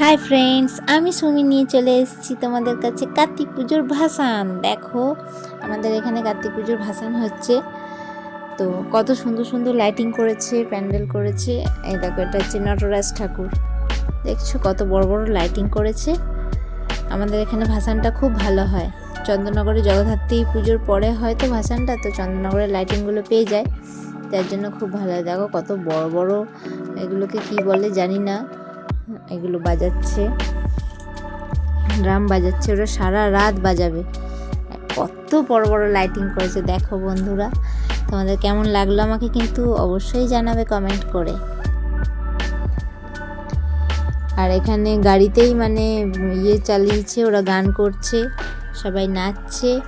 Hi friends আমি সুমি নিয়ে চলে এসেছি তোমাদের কাছে কার্তিক পুজোর ভাসান। দেখো, আমাদের এখানে কার্তিক পুজোর ভাসান হচ্ছে। তো কত সুন্দর সুন্দর লাইটিং করেছে, প্যান্ডেল করেছে। এই দেখো, এটা হচ্ছে নটরাজ ঠাকুর। দেখছ কত বড় বড় লাইটিং করেছে। আমাদের এখানে ভাসানটা খুব ভালো হয়। চন্দননগরে জগদ্ধাত্রী পুজোর পরে হয়তো ভাসানটা, তো চন্দননগরের লাইটিংগুলো পেয়ে যায়। যার জন্য খুব ভালো দেখো কত বড় বড় এগুলোকে কি বলে জানি না। এগুলো বাজাচ্ছে। ড্রাম বাজাচ্ছে, ওরা সারা রাত বাজাবে। কত বড় বড় লাইটিং করেছে, দেখো বন্ধুরা। তোমাদের কেমন লাগল আমাকে কিন্তু অবশ্যই জানাবে কমেন্ট করে। আর এখানে গাড়িতেই মানে ইয়ে চালিয়েছে, ওরা গান করছে, সবাই নাচছে।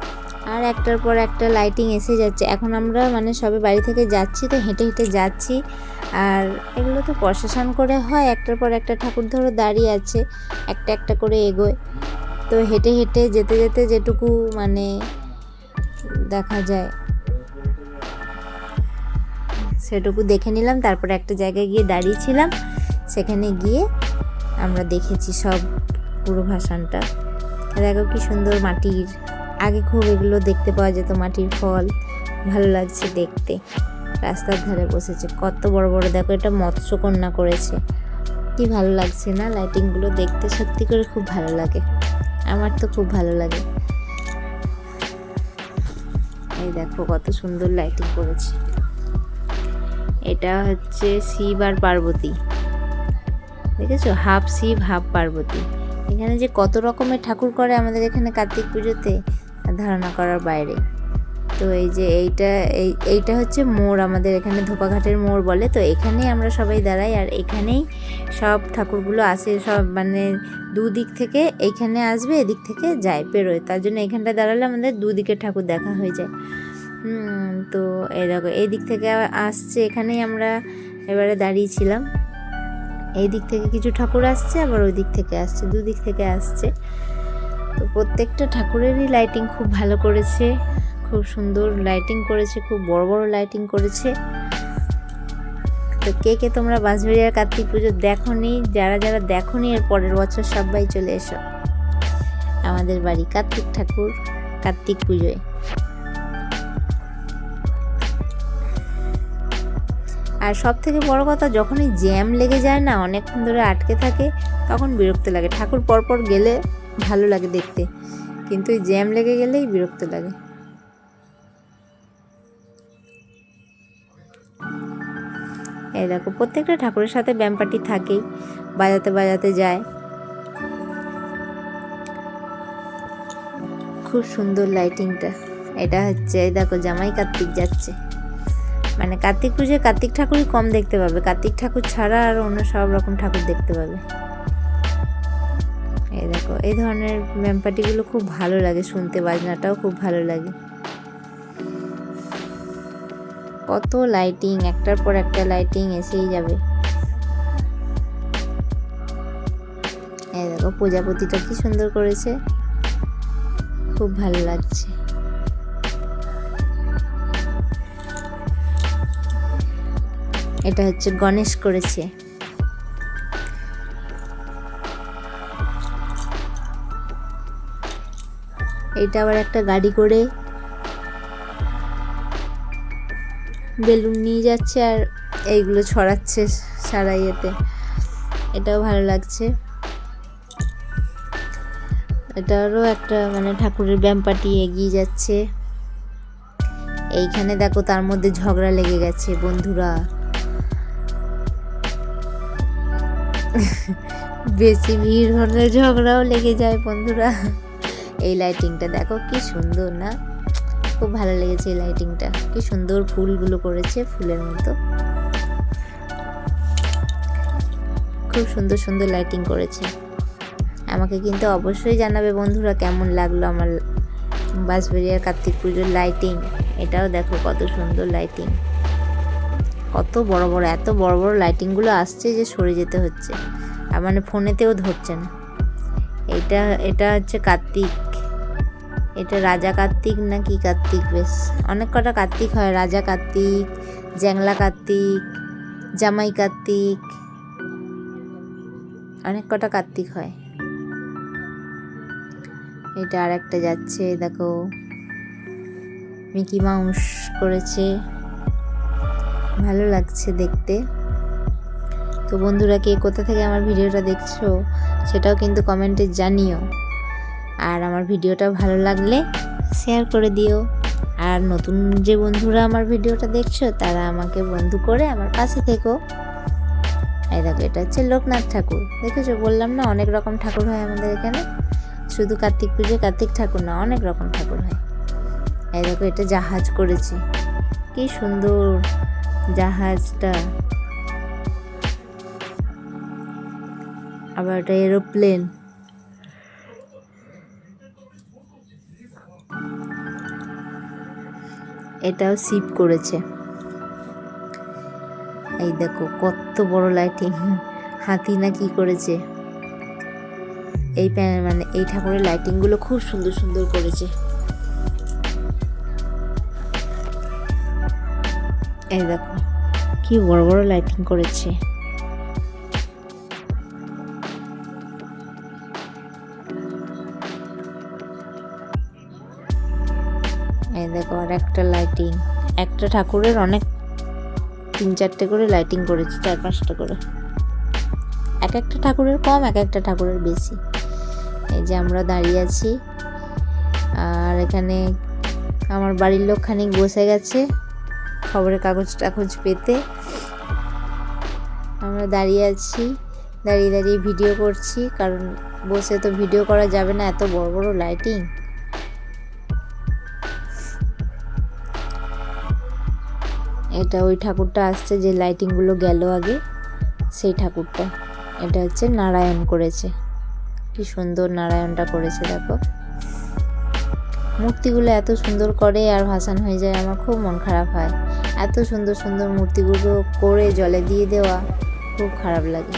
আর একটার পর একটা লাইটিং এসে যাচ্ছে। এখন আমরা মানে সবে বাড়ি থেকে যাচ্ছি, তো হেঁটে হেঁটে যাচ্ছি। আর এগুলো তো প্রশাসন করে হয়, একটার পর একটা ঠাকুর ধরো দাঁড়িয়ে আছে, একটা একটা করে এগোয়। তো হেঁটে হেঁটে যেতে যেতে যেটুকু মানে দেখা যায়, সেটুকু দেখে নিলাম। তারপরে একটা জায়গায় গিয়ে দাঁড়িয়েছিলাম, সেখানে গিয়ে আমরা দেখেছি সব পুরো ভাসানটা। দেখো কি সুন্দর মাটির আগে খুব এগুলো দেখতে পাওয়া যেত মাটির ফল, ভালো লাগছে দেখতে। রাস্তার ধারে বসেছে, কত বড় বড়, দেখো এটা মৎস্যকন্যা করেছে। কি ভালো লাগছে না লাইটিংগুলো দেখতে? সত্যি করে খুব ভালো লাগে। আমার তো খুব ভালো লাগে। এই দেখো কত সুন্দর লাইটিং করেছে। এটা হচ্ছে শিব আর পার্বতী। দেখেছ? Half Shiva, half Parvati. এখানে যে কত রকমের ঠাকুর করে আমাদের এখানে কার্তিক পুজোতে ধারণা করার বাইরে। তো এই যে এইটা, এই, এইটা হচ্ছে মোড়, আমাদের এখানে ধোপাঘাটের মোড় বলে। তো এখানেই আমরা সবাই দাঁড়াই, আর এখানেই সব ঠাকুরগুলো আসে, সব মানে দুদিক থেকে এইখানে আসবে, এদিক থেকে যায় পেরোয় তার জন্য এখানটা দাঁড়ালে আমাদের দুদিকে ঠাকুর দেখা হয়ে যায়। তো এই দেখো, এই দিক থেকে আসছে, এখানেই আমরা এবারে দাঁড়িয়েছিলাম এই দিক থেকে কিছু ঠাকুর আসছে, আবার ওই দিক থেকে আসছে, দুদিক থেকে আসছে। তো প্রত্যেকটা ঠাকুরেরই লাইটিং খুব ভালো করেছে, খুব সুন্দর লাইটিং করেছে, খুব বড় বড় লাইটিং করেছে। তো কে কে তোমরা বাঁশবেড়িয়ার কার্তিক পুজো দেখো নি যারা যারা দেখো এর পরের বছর সবাই চলে এসো। আমাদের বাড়ি কার্তিক ঠাকুর, কার্তিক পুজোয়। আর সব থেকে বড় কথা, যখনই জ্যাম লেগে যায় না, অনেকক্ষণ ধরে আটকে থাকে, তখন বিরক্ত লাগে। ঠাকুর পরপর গেলে ভালো লাগে দেখতে। কিন্তু ওই জ্যাম লেগে গেলেই বিরক্ত লাগে। এই দেখো, প্রত্যেকটা ঠাকুরের সাথে ব্যাম্পাটি থাকেই, বাজাতে বাজাতে যায়। খুব সুন্দর লাইটিংটা এটা হচ্ছে, এই দেখো, জামাই কার্তিক যাচ্ছে। মানে কার্তিক পুজোয় কার্তিক ঠাকুরই কম দেখতে পাবে। কার্তিক ঠাকুর ছাড়া আর অন্য সব রকম ঠাকুর দেখতে পাবে। এই দেখো, এই ধরনের ব্যাম্পাটিগুলো খুব ভালো লাগে, শুনতে বাজনাটাও খুব ভালো লাগে। কত লাইটিং একটার পর একটা লাইটিং এসেই যাবে। দেখো, প্রজাপতিটা কি সুন্দর করেছে। খুব ভালো লাগছে। এটা হচ্ছে গণেশ করেছে। এটা আবার একটা গাড়ি করে বেলুন নিয়ে যাচ্ছে আর এইগুলো ছড়াচ্ছে সারা ইয়েতে এটাও ভালো লাগছে। এটারও একটা মানে ঠাকুরের ব্যাম্পাটি এগিয়ে যাচ্ছে। এইখানে দেখো তার মধ্যে ঝগড়া লেগে গেছে, বন্ধুরা। বেশি ভিড় হলে ঝগড়াও লেগে যায়, বন্ধুরা। এই লাইটিংটা দেখো কি সুন্দর না? খুব ভালো লেগেছে এই লাইটিংটা কি সুন্দর ফুলগুলো করেছে ফুলের মতো। খুব সুন্দর সুন্দর লাইটিং করেছে। আমাকে কিন্তু অবশ্যই জানাবে বন্ধুরা কেমন লাগল আমার বাঁশবেরিয়ার কার্তিক পুজোর লাইটিং এটাও দেখো কত সুন্দর লাইটিং কত বড় বড়, এত বড় বড় লাইটিংগুলো আসছে যে সরে যেতে হচ্ছে। আর মানে ফোনেতেও ধরছে না। এটা এটা হচ্ছে কার্তিক। এটা রাজা কার্তিক না কি কার্তিক? বেশ, অনেক কটা কার্তিক হয়। রাজা কার্তিক, জ্যাংলা কার্তিক, জামাই কার্তিক, অনেক কটা কার্তিক হয়। এটা আর একটা যাচ্ছে, দেখো। মিকি মাউস করেছে। ভালো লাগছে দেখতে। তো বন্ধুরা, কে কোথা থেকে আমার ভিডিওটা দেখছ, সেটাও কিন্তু কমেন্টে জানিও। আর আমার ভিডিওটা ভালো লাগলে শেয়ার করে দিও। আর নতুন যে বন্ধুরা আমার ভিডিওটা দেখছ, তারা আমাকে বন্ধু করে আমার পাশে থেকো। এই দেখো, এটা হচ্ছে লোকনাথ ঠাকুর। দেখেছ? বললাম না, অনেক রকম ঠাকুর হয় আমাদের এখানে। শুধু কার্তিক পুজো, কার্তিক ঠাকুর না, অনেক রকম ঠাকুর হয়। এই দেখো, এটা জাহাজ করেছে। কি সুন্দর জাহাজটা। আবার এটা এরোপ্লেন এটাও সিপ করেছে। এই দেখো, কত বড় লাইটিং হাতি না কি করেছে? এই মানে এই ঠাকুরের লাইটিংগুলো খুব সুন্দর সুন্দর করেছে। এই দেখো, কি বড় বড় লাইটিং করেছে। আর একটা লাইটিং একটা ঠাকুরের অনেক তিন চারটে করে লাইটিং করেছি, চার পাঁচটা করে। এক একটা ঠাকুরের কম, এক একটা ঠাকুরের বেশি। এই যে আমরা দাঁড়িয়ে আছি, আর এখানে আমার বাড়ির লোক খানিক বসে গেছে, খবরের কাগজ টাগজ পেতে। আমরা দাঁড়িয়ে আছি, দাঁড়িয়ে দাঁড়িয়ে ভিডিও করছি, কারণ বসে তো ভিডিও করা যাবে না, এত বড় বড় লাইটিং এটা ওই ঠাকুরটা আসছে যে লাইটিংগুলো গেল আগে, সেই ঠাকুরটা। এটা হচ্ছে নারায়ণ করেছে। কি সুন্দর নারায়ণটা করেছে, দেখো। মূর্তিগুলো এত সুন্দর করে আর ভাসান হয়ে যায়, আমার খুব মন খারাপ হয়। এত সুন্দর সুন্দর মূর্তিগুলো করে জলে দিয়ে দেওয়া, খুব খারাপ লাগে।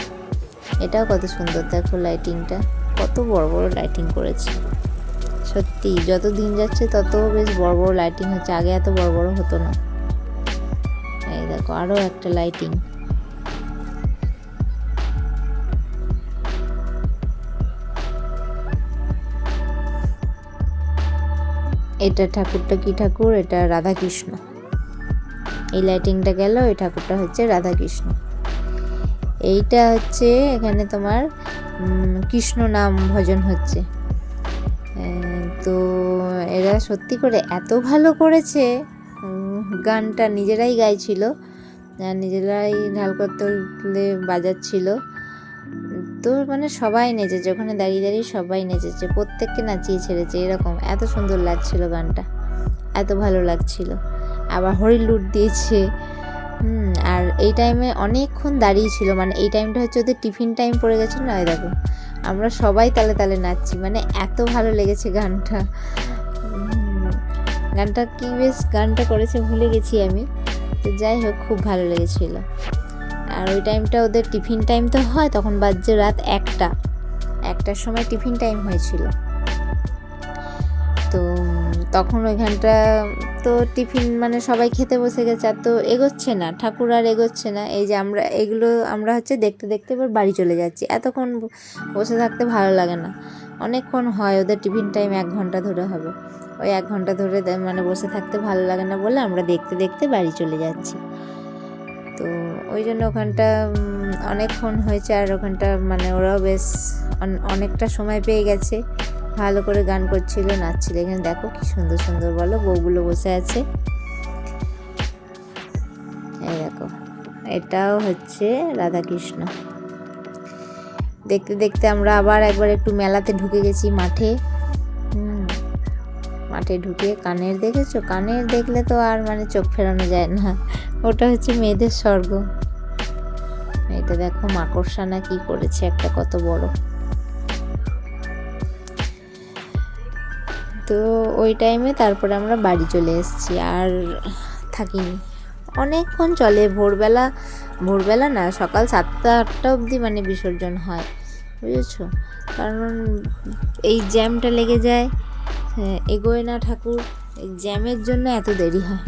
এটাও কত সুন্দর, দেখো লাইটিংটা কত বড় বড় লাইটিং করেছে। সত্যি যত দিন যাচ্ছে তত বেশ বড় বড় লাইটিং হচ্ছে। আগে এত বড় বড় হতো না। দেখো আরও একটা লাইটিং এটা ঠাকুরটা কি ঠাকুর? এটা রাধাকৃষ্ণ। এই লাইটিংটা গেল, এই ঠাকুরটা হচ্ছে রাধাকৃষ্ণ। এইটা হচ্ছে এখানে তোমার কৃষ্ণ নাম ভজন হচ্ছে। তো এরা সত্যি করে এত ভালো করেছে। গানটা নিজেরাই গাইছিল। নিজেরাই ঢাল করতলে বাজাচ্ছিল তো মানে সবাই নেচেছে, ওখানে দাঁড়িয়ে দাঁড়িয়ে সবাই নেচেছে, প্রত্যেককে নাচিয়ে ছেড়েছে, এরকম। এত সুন্দর লাগছিল গানটা, এত ভালো লাগছিল। আবার হরি লুট দিয়েছে আর এই টাইমে অনেকক্ষণ দাঁড়িয়ে ছিল মানে এই টাইমটা হচ্ছে ওদের টিফিন টাইম পড়ে গেছে না দেখো। আমরা সবাই তালে তালে নাচছি মানে এত ভালো লেগেছে গানটা। গানটা কি বেশ, গানটা করেছে ভুলে গেছি আমি। তো যাই হোক, খুব ভালো লেগেছিল। আর ওই টাইমটা ওদের টিফিন টাইম তো হয়, তখন বাজছে রাত একটা। একটার সময় টিফিন টাইম হয়েছিল। তো তখন ওইখানটা তো টিফিন মানে সবাই খেতে বসে গেছে, আর তো এগোচ্ছে না, ঠাকুর আর এগোচ্ছে না। এই যে আমরা, এগুলো আমরা হচ্ছে দেখতে দেখতে এবার বাড়ি চলে যাচ্ছি। এতক্ষণ বসে থাকতে ভালো লাগে না। অনেকক্ষণ হয় ওদের টিফিন টাইম এক ঘণ্টা ধরে হবে। ওই এক ঘণ্টা ধরে মানে বসে থাকতে ভালো লাগে না বলে আমরা দেখতে দেখতে বাড়ি চলে যাচ্ছি। তো ওই জন্য ওখানটা অনেকক্ষণ হয়েছে আর ওখানটা মানে ওরাও বেশ অনেকটা সময় পেয়ে গেছে। ভালো করে গান করছিল, নাচছিল। এখানে দেখো কি সুন্দর সুন্দর বলো, বউগুলো বসে আছে। এই দেখো, এটাও হচ্ছে রাধাকৃষ্ণ। দেখতে দেখতে আমরা আবার একবার একটু মেলাতে ঢুকে গেছি মাঠে। মাঠে ঢুকে কানের দেখেছ? কানের দেখলে তো আর মানে চোখ ফেরানো যায় না। ওটা হচ্ছে মেয়েদের স্বর্গ। এটা দেখো মাকড়সানা কি করেছে একটা কত বড়। তো ওই টাইমে তারপরে আমরা বাড়ি চলে এসেছি আর থাকিনি। অনেকক্ষণ চলে, ভোরবেলা ভোরবেলা না, সকাল সাতটা, আটটা অবধি মানে বিসর্জন হয়। বুঝেছ? কারণ এই জ্যামটা লেগে যায় এগোয় না ঠাকুর। জ্যামের জন্য এত দেরি হয়।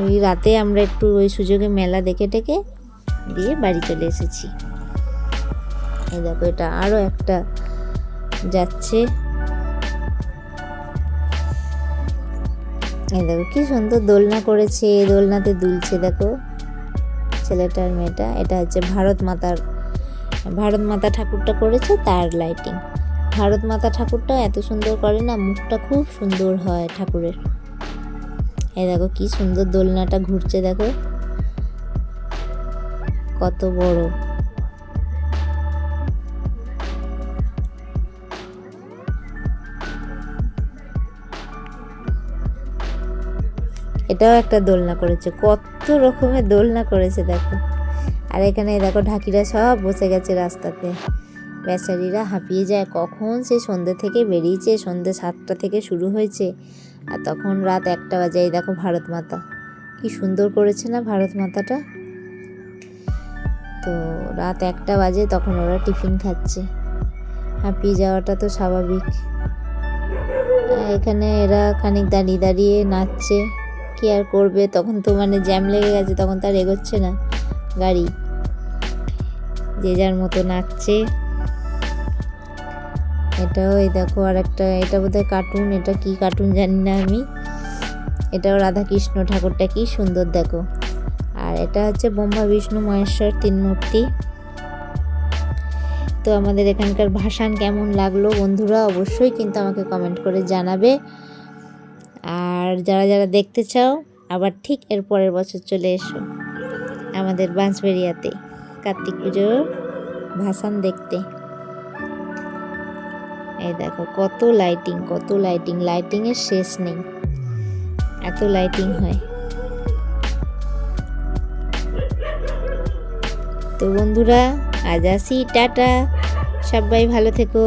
ওই রাতে আমরা একটু ওই সুযোগে মেলা দেখে টেকে দিয়ে বাড়ি চলে এসেছি। এই দেখো, এটা আরও একটা যাচ্ছে। এই দেখো, কি সুন্দর দোলনা করেছে, দোলনাতে দুলছে, দেখো। ছেলেটার মেয়েটা, এটা হচ্ছে ভারত মাতার, ভারত মাতা ঠাকুরটা করেছে, তার লাইটিং ভারত মাতা ঠাকুরটা এত সুন্দর করে না, মুখটা খুব সুন্দর হয় ঠাকুরের। এই দেখো কি সুন্দর দোলনাটা ঘুরছে দেখো। কত বড়। এটাও একটা দোলনা করেছে, কত রকমের দোলনা করেছে দেখো। আর এখানে দেখো ঢাকিরা সব বসে গেছে রাস্তাতে। বেচারিরা হাঁপিয়ে যায়। কখন সে সন্ধ্যে থেকে বেরিয়েছে? সন্ধ্যে সাতটা থেকে শুরু হয়েছে। আর তখন রাত একটা বাজে দেখো ভারত মাতা। কি সুন্দর করেছে না ভারত মাতাটা? তো রাত একটা বাজে, তখন ওরা টিফিন খাচ্ছে। হাঁপিয়ে যাওয়াটা তো স্বাভাবিক। এখানে এরা খানিক দাঁড়িয়ে দাঁড়িয়ে নাচছে। কি আর করবে? তখন তো মানে জ্যাম লেগে গেছে, তখন তার এগোচ্ছে না। গাড়ি। যে যার মতো নাচছে। এটাও এই দেখো আর একটা এটা বোধহয় কার্টুন এটা কি কার্টুন জানি না আমি। এটাও রাধাকৃষ্ণ ঠাকুরটা কি সুন্দর দেখো। আর এটা হচ্ছে ব্রহ্মা, বিষ্ণু, মহেশ্বর, তিন মূর্তি। তো আমাদের এখানকার ভাসান কেমন লাগল বন্ধুরা অবশ্যই কিন্তু আমাকে কমেন্ট করে জানাবে। আর যারা যারা দেখতে চাও, আবার ঠিক এর পরের বছর চলে এসো আমাদের বাঁশবেরিয়াতে কার্তিক পুজোর ভাসান দেখতে। এই দেখো, কত লাইটিং কত লাইটিং লাইটিং এর শেষ নেই। এত লাইটিং হয়। তো বন্ধুরা, আজ আসি, টাটা। সবাই ভালো থেকো।